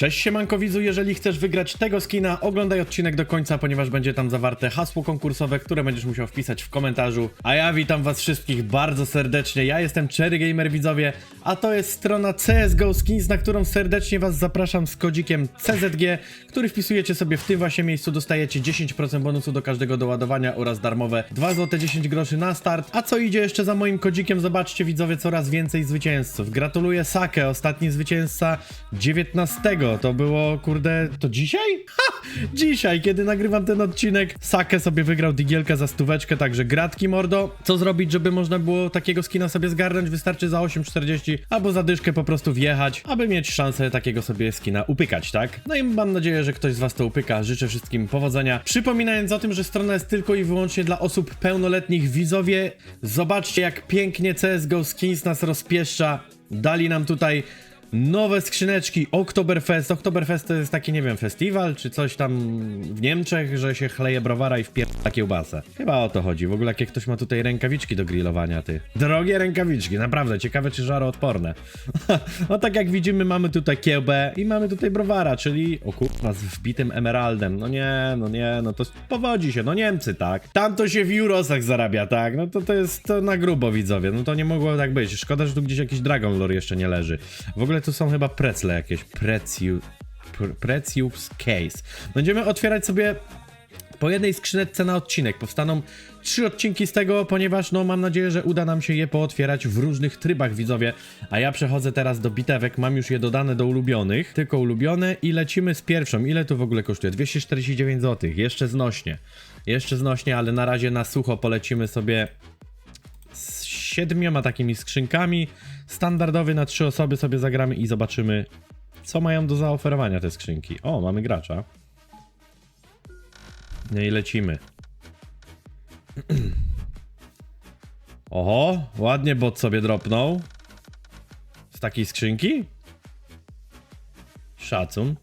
Cześć siemanko widzu, jeżeli chcesz wygrać tego skina, oglądaj odcinek do końca, ponieważ będzie tam zawarte hasło konkursowe, które będziesz musiał wpisać w komentarzu. A ja witam was wszystkich bardzo serdecznie, ja jestem Cherry Gamer widzowie, a to jest strona CSGO Skins, na którą serdecznie was zapraszam z kodzikiem CZG, który wpisujecie sobie w tym właśnie miejscu, dostajecie 10% bonusu do każdego doładowania oraz darmowe 2 zł 10 groszy na start. A co idzie jeszcze za moim kodzikiem, zobaczcie widzowie coraz więcej zwycięzców. Gratuluję Sake, ostatni zwycięzca 19. To było, kurde, to dzisiaj? Ha! Dzisiaj, kiedy nagrywam ten odcinek, Sake sobie wygrał digielkę za stóweczkę, także gratki mordo. Co zrobić, żeby można było takiego skina sobie zgarnąć? Wystarczy za 8,40 albo za dyszkę po prostu wjechać, aby mieć szansę takiego sobie skina upykać, tak? No i mam nadzieję, że ktoś z was to upyka. Życzę wszystkim powodzenia. Przypominając o tym, że strona jest tylko i wyłącznie dla osób pełnoletnich. Widzowie, zobaczcie jak pięknie CSGO Skins nas rozpieszcza. Dali nam tutaj nowe skrzyneczki Oktoberfest. Oktoberfest to jest taki, nie wiem, festiwal czy coś tam w Niemczech, że się chleje browara i wpierdala kiełbasę. Chyba o to chodzi. W ogóle jakie ktoś ma tutaj rękawiczki do grillowania, ty. Drogie rękawiczki, naprawdę. Ciekawe, czy żaroodporne. no tak jak widzimy, mamy tutaj kiełbę i mamy tutaj browara, czyli o kurwa, z wbitym emeraldem. No nie, no nie, no to powodzi się. No Niemcy, tak. Tam to się w eurosach zarabia, tak. No to to jest to na grubo, widzowie. No to nie mogło tak być. Szkoda, że tu gdzieś jakiś Dragon Lore jeszcze nie leży. W ogóle tu są chyba precle jakieś. Preciu... Pre- Precious Case. Będziemy otwierać sobie po jednej skrzyneczce na odcinek. Powstaną trzy odcinki z tego, ponieważ no mam nadzieję, że uda nam się je pootwierać w różnych trybach, widzowie. A ja przechodzę teraz do bitewek, mam już je dodane do ulubionych, tylko ulubione i lecimy z pierwszą. Ile tu w ogóle kosztuje? 249 zł, jeszcze znośnie. Jeszcze znośnie, ale na razie na sucho polecimy sobie siedmioma takimi skrzynkami. Standardowy na trzy osoby sobie zagramy i zobaczymy, co mają do zaoferowania te skrzynki. O, mamy gracza. No i lecimy. Oho, ładnie bot sobie dropnął. Z takiej skrzynki? Szacun.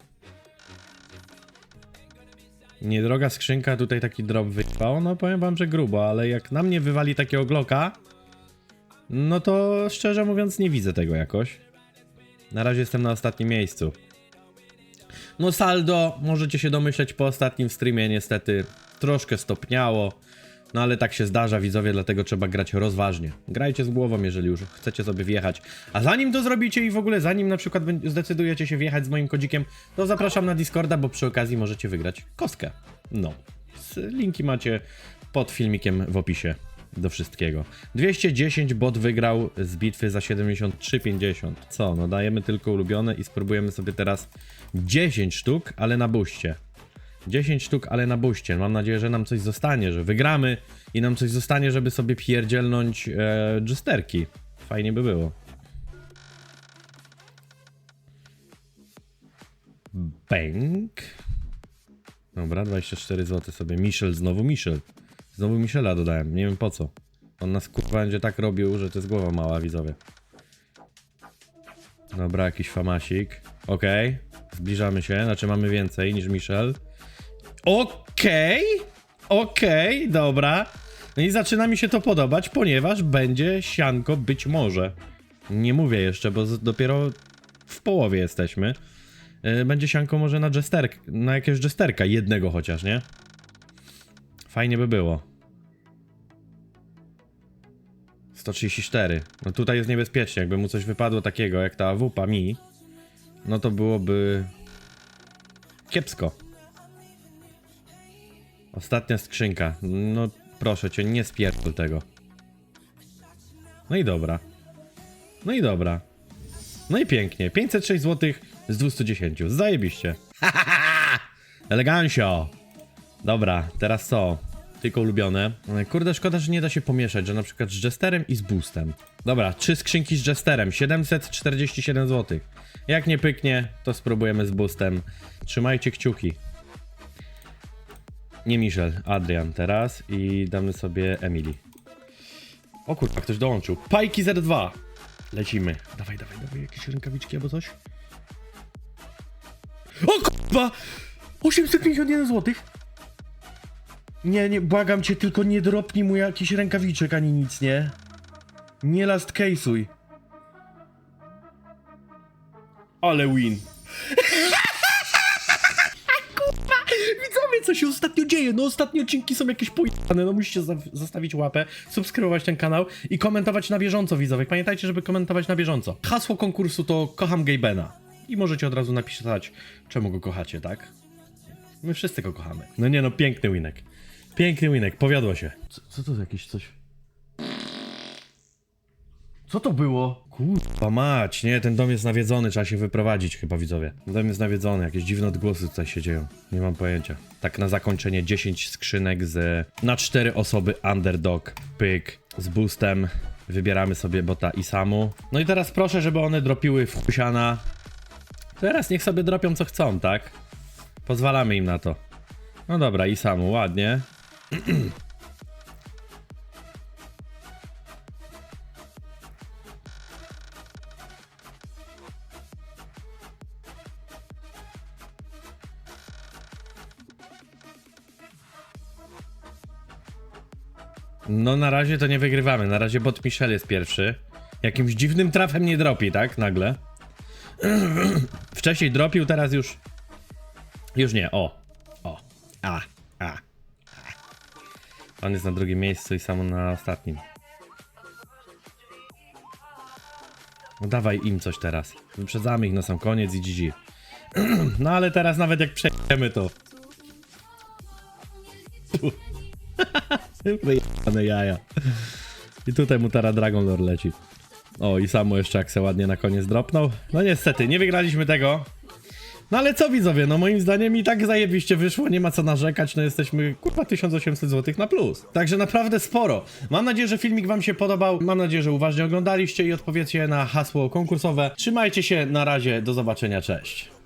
Niedroga skrzynka, tutaj taki drop wyjechał. No powiem wam, że grubo, ale jak na mnie wywali takiego Glocka, no to szczerze mówiąc nie widzę tego jakoś. Na razie jestem na ostatnim miejscu. No saldo, możecie się domyśleć po ostatnim streamie niestety troszkę stopniało. No ale tak się zdarza widzowie, dlatego trzeba grać rozważnie. Grajcie z głową, jeżeli już chcecie sobie wjechać. A zanim to zrobicie i w ogóle zanim na przykład zdecydujecie się wjechać z moim kodzikiem, to zapraszam na Discorda, bo przy okazji możecie wygrać kostkę. No. Linki macie pod filmikiem w opisie do wszystkiego. 210 bot wygrał z bitwy za 73,50. Co? No dajemy tylko ulubione i spróbujemy sobie teraz 10 sztuk, ale na buście. 10 sztuk, ale na buście. Mam nadzieję, że nam coś zostanie, że wygramy i nam coś zostanie, żeby sobie pierdzielnąć e, justerki. Fajnie by było. Bęk. Dobra, 24 zł sobie. Michel, znowu Michel. Znowu Michela dodałem, nie wiem po co. On nas kurwa będzie tak robił, że to jest głowa mała, widzowie. Dobra, jakiś famasik. Okej, zbliżamy się, znaczy mamy więcej niż Michel. Okej, okej, dobra. No i zaczyna mi się to podobać, ponieważ będzie sianko być może. Nie mówię jeszcze, bo dopiero w połowie jesteśmy. Yy, Będzie sianko może na jesterk, na jakiegoś jesterka, jednego chociaż, nie? Fajnie by było. 134. No tutaj jest niebezpiecznie. Jakby mu coś wypadło takiego jak ta wupa mi, no to byłoby kiepsko. Ostatnia skrzynka. No proszę cię, nie spierdol tego. No i dobra. No i dobra. No i pięknie. 506 zł z 210. Zajebiście. Elegancio. Dobra, teraz co? Tylko ulubione. Kurde, szkoda, że nie da się pomieszać, że na przykład z Jesterem i z Boostem. Dobra, trzy skrzynki z Jesterem, 747 zł. Jak nie pyknie, to spróbujemy z Boostem. Trzymajcie kciuki. Nie Michel, Adrian teraz i damy sobie Emily. O kurwa, ktoś dołączył. Pajki Z2. Lecimy. Dawaj, dawaj, dawaj, jakieś rękawiczki albo coś. O kurwa! 851 zł. Nie, nie, błagam cię, tylko nie dropnij mu jakiś rękawiczek ani nic, nie? Nie last case'uj. Ale win. co się ostatnio dzieje. No ostatnie odcinki są jakieś pojebane, no musicie za- zostawić łapę, subskrybować ten kanał i komentować na bieżąco, widzowie. Pamiętajcie, żeby komentować na bieżąco. Hasło konkursu to kocham Gabena. I możecie od razu napisać, czemu go kochacie, tak? My wszyscy go kochamy. No nie no, piękny winek. Piękny winek, powiodło się. Co, co to jakieś coś... Co to było? Kurwa mać, nie, ten dom jest nawiedzony, trzeba się wyprowadzić chyba widzowie. Dom jest nawiedzony, jakieś dziwne odgłosy tutaj się dzieją. Nie mam pojęcia. Tak na zakończenie 10 skrzynek z... Na 4 osoby underdog, pyk, z boostem. Wybieramy sobie bota i samu. No i teraz proszę, żeby one dropiły w husiana. Teraz niech sobie dropią co chcą, tak? Pozwalamy im na to. No dobra, i samu, ładnie. No na razie to nie wygrywamy. Na razie bot Michel jest pierwszy. Jakimś dziwnym trafem nie dropi, tak? Nagle. Wcześniej dropił, teraz już. Już nie. O. O. A. On jest na drugim miejscu i samo na ostatnim. No dawaj im coś teraz. Wyprzedzamy ich na sam koniec i GG. No ale teraz nawet jak przejdziemy to. Wyjebane jaja. I tutaj mu teraz Dragon Lord leci. O, i samo jeszcze jak se ładnie na koniec dropnął. No niestety, nie wygraliśmy tego. No ale co widzowie, no moim zdaniem i tak zajebiście wyszło, nie ma co narzekać, no jesteśmy kurwa 1800 zł na plus. Także naprawdę sporo. Mam nadzieję, że filmik wam się podobał, mam nadzieję, że uważnie oglądaliście i odpowiecie na hasło konkursowe. Trzymajcie się, na razie, do zobaczenia, cześć.